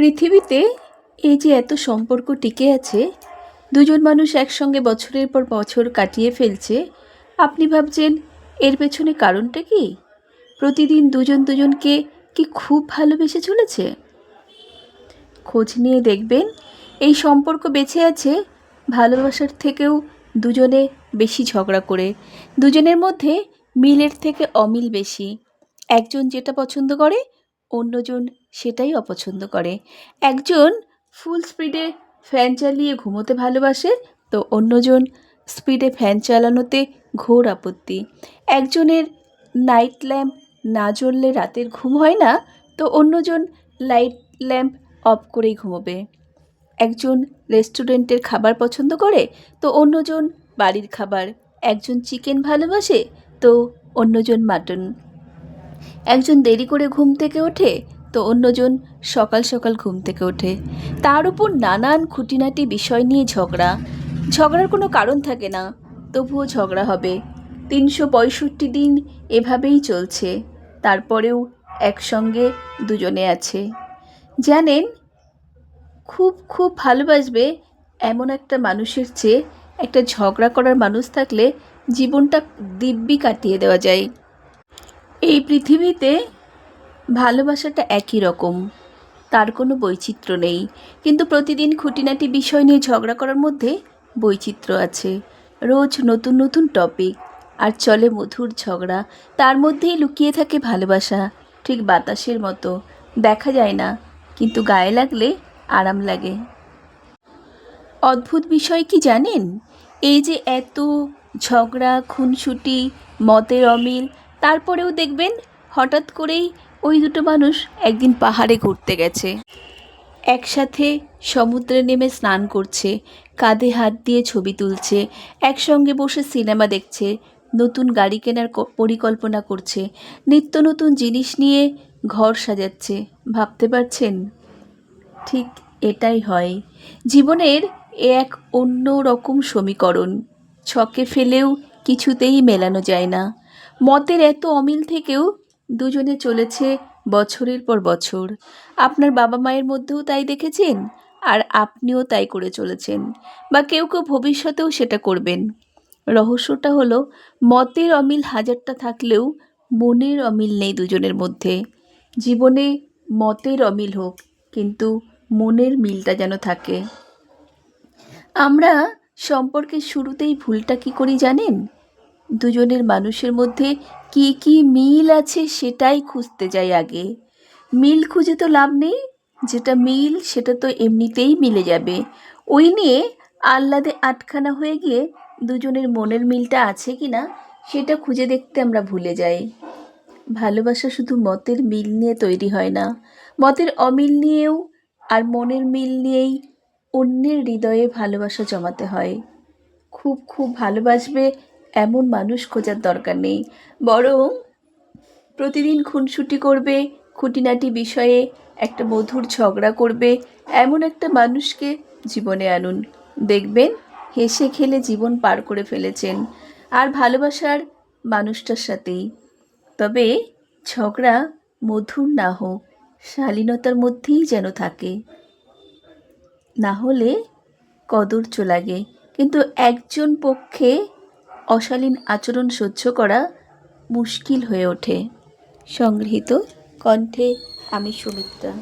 পৃথিবীতে এই যে এত সম্পর্ক টিকে আছে, দুজন মানুষ একসঙ্গে বছরের পর বছর কাটিয়ে ফেলছে, আপনি ভাবছেন এর পেছনে কারণটা কি? প্রতিদিন দুজন দুজনকে কি খুব ভালোবেসে চলেছে? খোঁজ নিয়ে দেখবেন, এই সম্পর্ক বেঁচে আছে ভালোবাসার থেকেও দুজনে বেশি ঝগড়া করে, দুজনের মধ্যে মিলের থেকে অমিল বেশি। একজন যেটা পছন্দ করে, অন্যজন সেটাই অপছন্দ করে। একজন ফুল স্পিডে ফ্যান চালিয়ে ঘুমোতে ভালোবাসে, তো অন্যজন স্পিডে ফ্যান চালানোতে ঘোর আপত্তি। একজনের নাইট ল্যাম্প না জ্বললে রাতের ঘুম হয় না, তো অন্যজন লাইট ল্যাম্প অফ করেই ঘুমোবে। একজন রেস্টুরেন্টের খাবার পছন্দ করে, তো অন্যজন বাড়ির খাবার। একজন চিকেন ভালোবাসে, তো অন্যজন মাটন একজন দেরি করে ঘুম থেকে ওঠে তো অন্যজন সকাল সকাল ঘুম থেকে ওঠে। তার উপর নানান খুঁটিনাটি বিষয় নিয়ে ঝগড়া। ঝগড়ার কোনো কারণ থাকে না, তবুও ঝগড়া হবে। তিনশো পঁয়ষট্টি দিন এভাবেই চলছে। তারপরেও একসঙ্গে দুজনে আছে। জানেন, খুব খুব ভালোবাসবে এমন একটা মানুষের চেয়ে একটা ঝগড়া করার মানুষ থাকলে জীবনটা দিব্যি কাটিয়ে দেওয়া যায়। এই পৃথিবীতে ভালোবাসাটা একই রকম। তার কোনো বৈচিত্র্য নেই। কিন্তু প্রতিদিন খুঁটিনাটি বিষয় নিয়ে ঝগড়া করার মধ্যে বৈচিত্র্য আছে। রোজ নতুন নতুন টপিক আর চলে মধুর ঝগড়া। তার মধ্যেই লুকিয়ে থাকে ভালোবাসা। ঠিক বাতাসের মতো। দেখা যায় না, কিন্তু গায়ে লাগলে আরাম লাগে। অদ্ভুত বিষয় কি জানেন? এই যে এত ঝগড়া, খুনসুটি, মতের অমিল, তারপরেও দেখবেন হঠাৎ করেই ওই দুটো মানুষ একদিন পাহাড়ে ঘুরতে গেছে। একসাথে সমুদ্রে নেমে স্নান করছে, কাঁধে হাত দিয়ে ছবি তুলছে, একসঙ্গে বসে সিনেমা দেখছে, নতুন গাড়ি কেনার পরিকল্পনা করছে, নিত্য নতুন জিনিস নিয়ে ঘর সাজাচ্ছে, ভাবতে পারছেন? ঠিক এটাই হয়। জীবনের এ এক অন্য রকম সমীকরণ, ছকে ফেলেও কিছুতেই মেলানো যায় না। মতের এত অমিল থেকেও দুজনে চলেছে বছরের পর বছর। আপনার বাবা মায়ের মধ্যেও তাই দেখেছেন? আর আপনিও তাই করে চলেছেন। বা কেউ কেউ ভবিষ্যতেও সেটা করবেন। রহস্যটা হলো, মতের অমিল হাজারটা থাকলেও মনের অমিল নেই দুজনের মধ্যে। জীবনে মতের অমিল হোক, কিন্তু মনের মিলটা যেন থাকে। আমরা সম্পর্কের শুরুতেই ভুলটা কি করি জানেন? দুজনের মানুষের মধ্যে কি কি মিল আছে সেটাই খুঁজতে যাই আগে। মিল খুঁজে তো লাভ নেই, যেটা মিল সেটা তো এমনিতেই মিলে যাবে। ওই নিয়ে আহ্লাদে আটখানা হয়ে গিয়ে দুজনের মনের মিলটা আছে কি না, সেটা খুঁজে দেখতে আমরা ভুলে যাই। ভালোবাসা শুধু মতের মিল নিয়ে তৈরি হয় না। মতের অমিল নিয়েও আর মনের মিল নিয়েই অন্যের হৃদয়ে ভালোবাসা জমাতে হয়। খুব খুব ভালোবাসবে এমন মানুষ খোঁজার দরকার নেই। বরং প্রতিদিন খুনসুটি করবে, খুঁটিনাটি বিষয়ে একটা মধুর ঝগড়া করবে, এমন একটা মানুষকে জীবনে আনুন। দেখবেন, হেসে খেলে জীবন পার করে ফেলেছেন, আর ভালোবাসার মানুষটার সাথেই। তবে ঝগড়া মধুর না হোক, শালীনতার মধ্যেই যেন থাকে। না হলে কদর্য লাগে কিন্তু একজন পক্ষে অশালীন আচরণ সহ্য করা মুশকিল হয়ে ওঠে। সংগৃহীত কণ্ঠে আমি সুমিত্রা।